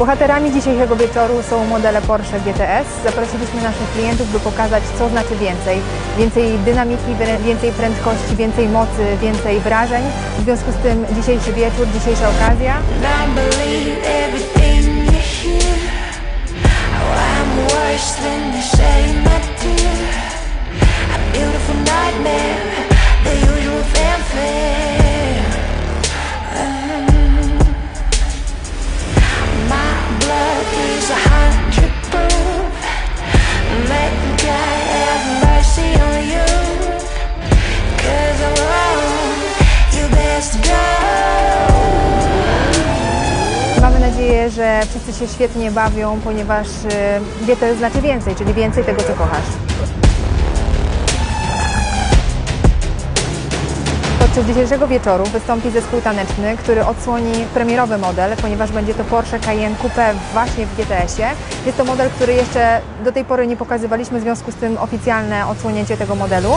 Bohaterami dzisiejszego wieczoru są modele Porsche GTS. Zaprosiliśmy naszych klientów, by pokazać, co znaczy więcej. Więcej dynamiki, więcej prędkości, więcej mocy, więcej wrażeń. W związku z tym dzisiejszy wieczór, dzisiejsza okazja. Mamy nadzieję, że wszyscy się świetnie bawią, ponieważ y, GTS znaczy więcej, czyli więcej tego, co kochasz. Podczas dzisiejszego wieczoru wystąpi zespół taneczny, który odsłoni premierowy model, ponieważ będzie to Porsche Cayenne Coupe właśnie w GTS-ie. Jest to model, który jeszcze do tej pory nie pokazywaliśmy, w związku z tym oficjalne odsłonięcie tego modelu.